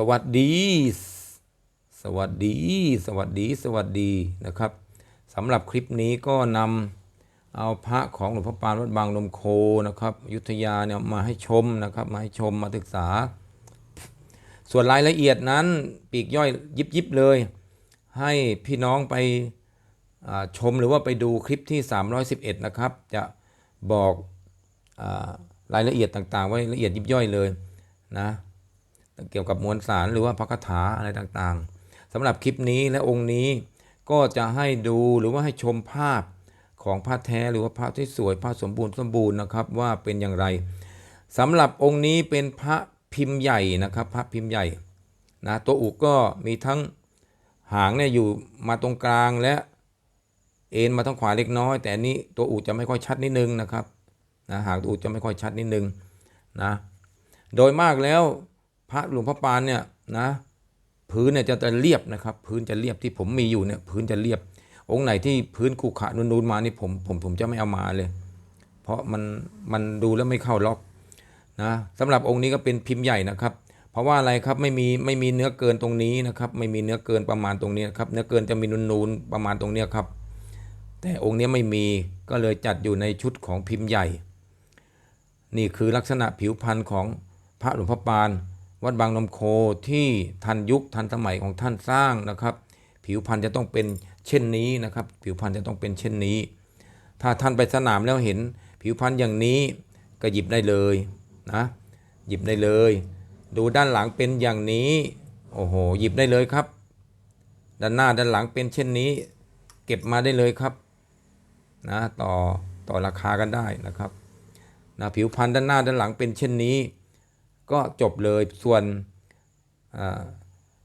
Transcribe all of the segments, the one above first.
สวัสดี สวัสดี สวัสดี สวัสดีนะครับสำหรับคลิปนี้ก็นำเอาพระของหลวงพ่อปานวัดบางนมโคนะครับยุทธยาเนี่ยมาให้ชมนะครับมาให้ชมมาศึกษา ส่วนรายละเอียดนั้นปีกย่อยยิบยิบๆเลย ให้พี่น้องไปชมหรือว่าไปดูคลิปที่ 311 นะครับ จะบอกอรายละเอียดต่างๆ ไว้ละเอียดยิบย่อยเลยนะ เกี่ยวกับมวลสารหรือว่าพระคาถาอะไรต่างๆสำหรับคลิปนี้และองค์นี้ก็จะให้ดูหรือว่าให้ชมภาพของพระแท้หรือว่าพระที่สวยพระสมบูรณ์สมบูรณ์นะครับว่าเป็นอย่างไรสำหรับองค์นี้เป็นพระพิมพ์ใหญ่นะครับ พระพิมพ์ใหญ่นะตัวอุกก็มีทั้งหางเนี่ยอยู่มาตรงกลางและเอ็นมาทางขวาเล็กน้อย แต่อันนี้ตัวอุจะไม่ค่อยชัดนิดนึงนะครับนะหางตัวอุจะไม่ค่อยชัดนิดนึงนะโดยมากแล้ว พระหลวงพ่อปานเนี่ยนะพื้นเนี่ยจะจะเรียบนะครับ พื้นจะเรียบที่ผมมีอยู่เนี่ยพื้นจะเรียบ องค์ไหนที่พื้นขรุขะนูนๆมานี่ผมผมผมจะไม่เอามาเลย เพราะมันมันดูแล้วไม่เข้าล็อกนะสำหรับองค์นี้ก็เป็นพิมพ์ใหญ่นะครับ เพราะว่าอะไรครับไม่มีไม่มีเนื้อเกินตรงนี้นะครับ ไม่มีเนื้อเกินประมาณตรงนี้ครับ เนื้อเกินจะมีนูนๆประมาณตรงเนี้ครับ แต่องค์นี้ไม่มีก็เลยจัดอยู่ในชุดของพิมพ์ใหญ่ นี่คือลักษณะผิวพรรณของพระหลวงพ่อปาน วัดบางนมโคที่ทันยุคทันสมัยของท่านสร้างนะครับ ผิวพรรณจะต้องเป็นเช่นนี้นะครับ ผิวพรรณจะต้องเป็นเช่นนี้ ถ้าท่านไปสนามแล้วเห็นผิวพรรณอย่างนี้ก็หยิบได้เลยนะหยิบได้เลย ดูด้านหลังเป็นอย่างนี้โอ้โหหยิบได้เลยครับ ด้านหน้าด้านหลังเป็นเช่นนี้ เก็บมาได้เลยครับนะต่อต่อราคากันได้นะครับนะผิวพรรณด้านหน้าด้านหลังเป็นเช่นนี้ ก็จบเลยส่วน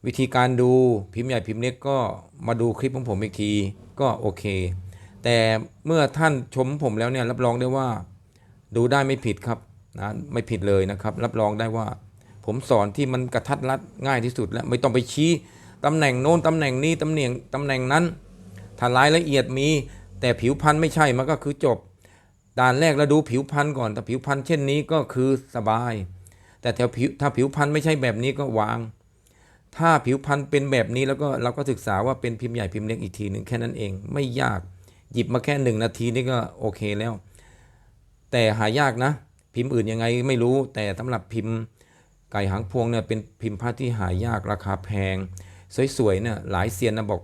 วิธีการดูพิมพ์ใหญ่พิมพ์เล็กก็มาดูคลิปของผมอีกทีก็โอเค แต่เมื่อท่านชมผมแล้วเนี่ยรับรองได้ว่าดูได้ไม่ผิดครับนะไม่ผิดเลยนะครับ รับรองได้ว่า ผมสอนที่มันกระทัดรัดง่ายที่สุดแล้วไม่ต้องไปชี้ตำแหน่งโน้นตำแหน่งนี้ตำแหน่งตำแหน่งนั้นถ้ารายละเอียดมี แต่ผิวพันธุ์ไม่ใช่มันก็คือจบด่านแรกเราดูผิวพันธุ์ก่อนแต่ผิวพันธุ์เช่นนี้ก็คือสบาย แต่แถวผิวถ้าผิวพันธุ์ไม่ใช่แบบนี้ก็วาง ถ้าผิวพันธุ์เป็นแบบนี้แล้วก็เราก็ศึกษาว่าเป็นพิมพ์ใหญ่พิมพ์เล็กอีกทีหนึ่งแค่นั้นเอง ไม่ยากหยิบมาแค่หนึ่งนาทีนี่ก็โอเคแล้ว แต่หายากนะ พิมพ์อื่นยังไงไม่รู้ แต่สำหรับพิมพ์ไก่หางพวงเนี่ยเป็นพิมพ์ผ้าที่หายากราคาแพง สวยๆเนี่ยหลายเซียนนะบอก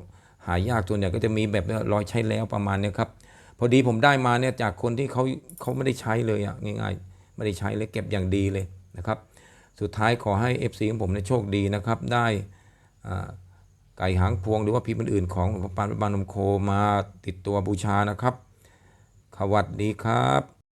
หายากตัวเนี่ยก็จะมีแบบรอยใช้แล้วประมาณนี้ครับพอดีผมได้มาเนี่ยจากคนที่เขาเขาไม่ได้ใช้เลยอะง่ายๆ ไม่ได้ใช้เลยเก็บอย่างดีเลย นะครับ สุดท้ายขอให้ FC ของผมในโชคดีนะครับ ได้ไก่หางพวงหรือว่าพิมพ์อื่นๆของหลวงพ่อปานวัดบานนมโคมาติดตัวบูชานะครับขวัดดีครับ